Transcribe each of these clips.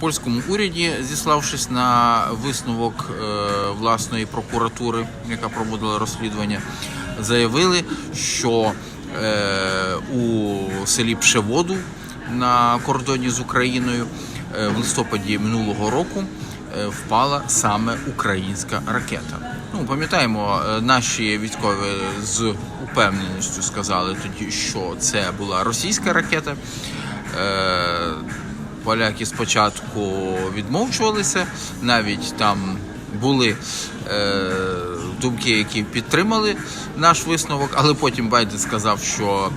польському уряді, зіславшись на висновок е, власної прокуратури, яка проводила розслідування, заявили, що е, у селі Пшеводу на кордоні з Україною е, в листопаді минулого року впала саме українська ракета. Ну, пам'ятаємо, наші військові з упевненістю сказали тоді, що це була російська ракета. Поляки спочатку відмовчувалися, навіть там були е, думки, які підтримали наш висновок, але потім Байден сказав, що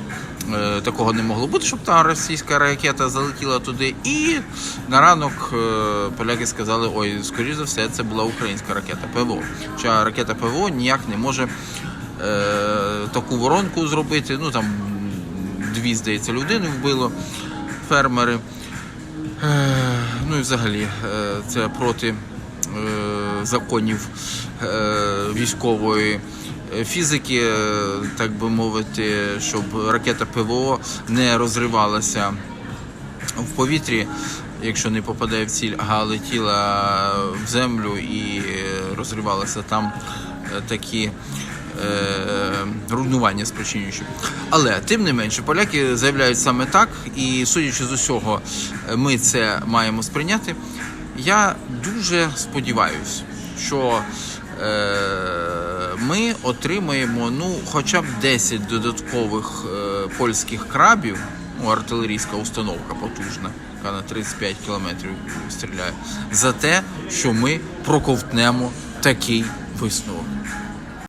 е, такого не могло бути, щоб та російська ракета залетіла туди. І на ранок е, поляки сказали: ой, скоріш за все, це була українська ракета ПВО. Хоча ракета ПВО ніяк не може е, таку воронку зробити. Ну там дві, здається, людини вбило фермери. Е, Ну і взагалі, е, це проти е, законів військової фізики, так би мовити, щоб ракета ПВО не розривалася в повітрі, якщо не попадає в ціль, а летіла в землю і розривалася там такі руйнування спричинюючі. Але тим не менше, поляки заявляють саме так, і судячи з усього, е, ми це маємо сприйняти. Я дуже сподіваюся, що е, ми отримаємо ну, хоча б 10 додаткових е, польських крабів, ну, артилерійська установка потужна, яка на 35 кілометрів стріляє, за те, що ми проковтнемо такий висновок.